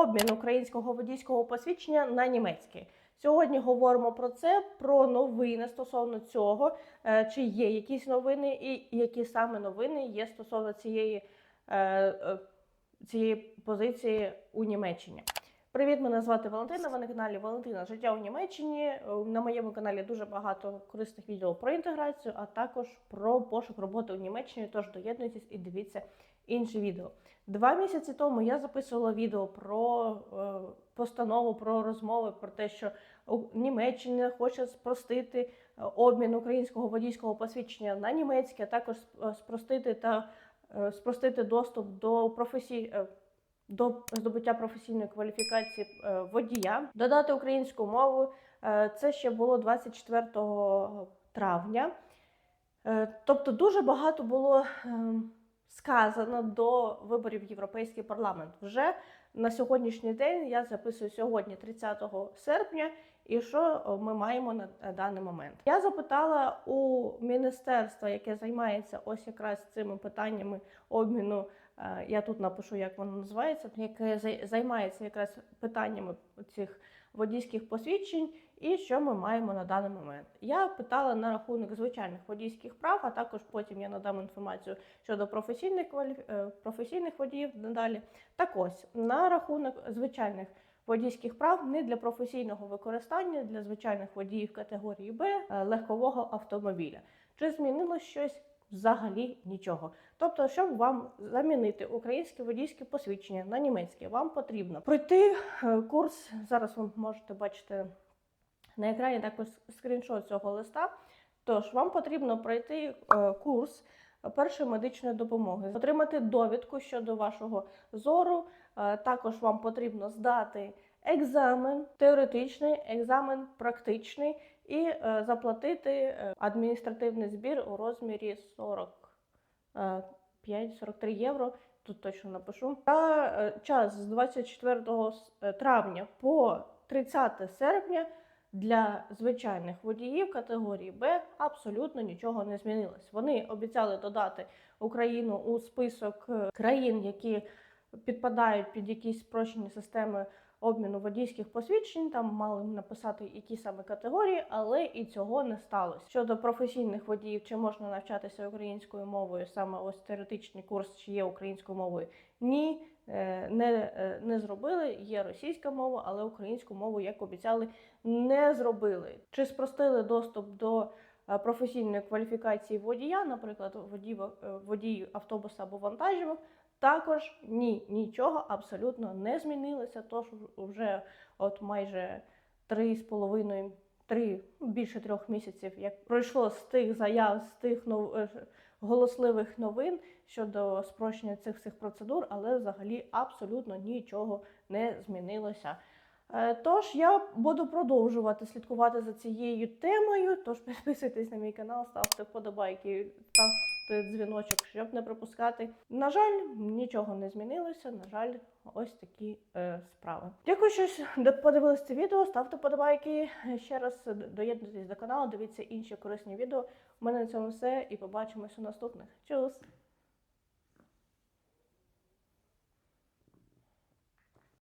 обмін українського водійського посвідчення на німецьке. Сьогодні говоримо про це, про новини стосовно цього, е, чи є якісь новини, і які саме новини є стосовно цієї, е, е, цієї позиції у Німеччині. Привіт, мене звати Валентина. Ви на каналі Валентина Життя у Німеччині. На моєму каналі дуже багато корисних відео про інтеграцію, а також про пошук роботи у Німеччині. Тож доєднуйтесь і дивіться інші відео. Два місяці тому я записувала відео про е, постанову, про розмови, про те, що Німеччина хоче спростити е, обмін українського водійського посвідчення на німецьке, а також е, спростити та спростити доступ до професій. До здобуття професійної кваліфікації водія, додати українську мову. Це ще було 24 травня. Тобто дуже багато було ем, сказано до виборів в Європейський парламент. Вже на сьогоднішній день я записую сьогодні, 30 серпня, і що ми маємо на даний момент. Я запитала у міністерства, яке займається ось якраз цими питаннями обміну. е, Я тут напишу, як воно називається, яке зай- займається якраз питаннями цих водійських посвідчень, і що ми маємо на даний момент. Я питала на рахунок звичайних водійських прав, а також потім я надам інформацію щодо професійних е, професійних водіїв надалі. Так ось на рахунок звичайних водійських прав не для професійного використання для звичайних водіїв категорії Б е, легкового автомобіля. Чи змінилось щось? Взагалі нічого. Тобто, щоб вам замінити українське водійське посвідчення на німецьке, вам потрібно пройти е, курс. Зараз ви можете бачити на екрані також скріншот цього листа. Тож вам потрібно пройти е, курс першої медичної допомоги, отримати довідку щодо вашого зору. Е, Також вам потрібно здати екзамен теоретичний, екзамен практичний і е, заплатити е, адміністративний збір у розмірі 45-43 євро. Тут точно напишу. Та е, час з 24 с- е, травня по 30 серпня для звичайних водіїв категорії Б абсолютно нічого не змінилось. Вони обіцяли додати Україну у список е, країн, які підпадають під якісь спрощені системи обміну водійських посвідчень. Там мали написати які саме категорії, але і цього не сталося. Щодо професійних водіїв, чи можна навчатися українською мовою, саме ось теоретичний курс, чи є українською мовою? Ні. е, Не, е, не зробили, є російська мова, але українську мову, як обіцяли, не зробили. Чи спростили доступ до е, професійної кваліфікації водія, наприклад, водій, водій автобуса або вантажівок? Також ні, нічого абсолютно не змінилося. Тож вже от майже три з половиною, три ну, більше трьох місяців, як пройшло з тих заяв, з тих нов... е, голосливих новин щодо спрощення цих всіх процедур, але взагалі абсолютно нічого не змінилося. Е, Тож я буду продовжувати слідкувати за цією темою. Тож підписуйтесь на мій канал, ставте вподобайки, ставте дзвіночок, щоб не пропускати. На жаль, нічого не змінилося. На жаль, ось такі е, справи. Дякую, що подивилися це відео. Ставте подобайки. Ще раз доєднуйтесь до каналу, дивіться інші корисні відео. У мене на цьому все і побачимось у наступних. Чус!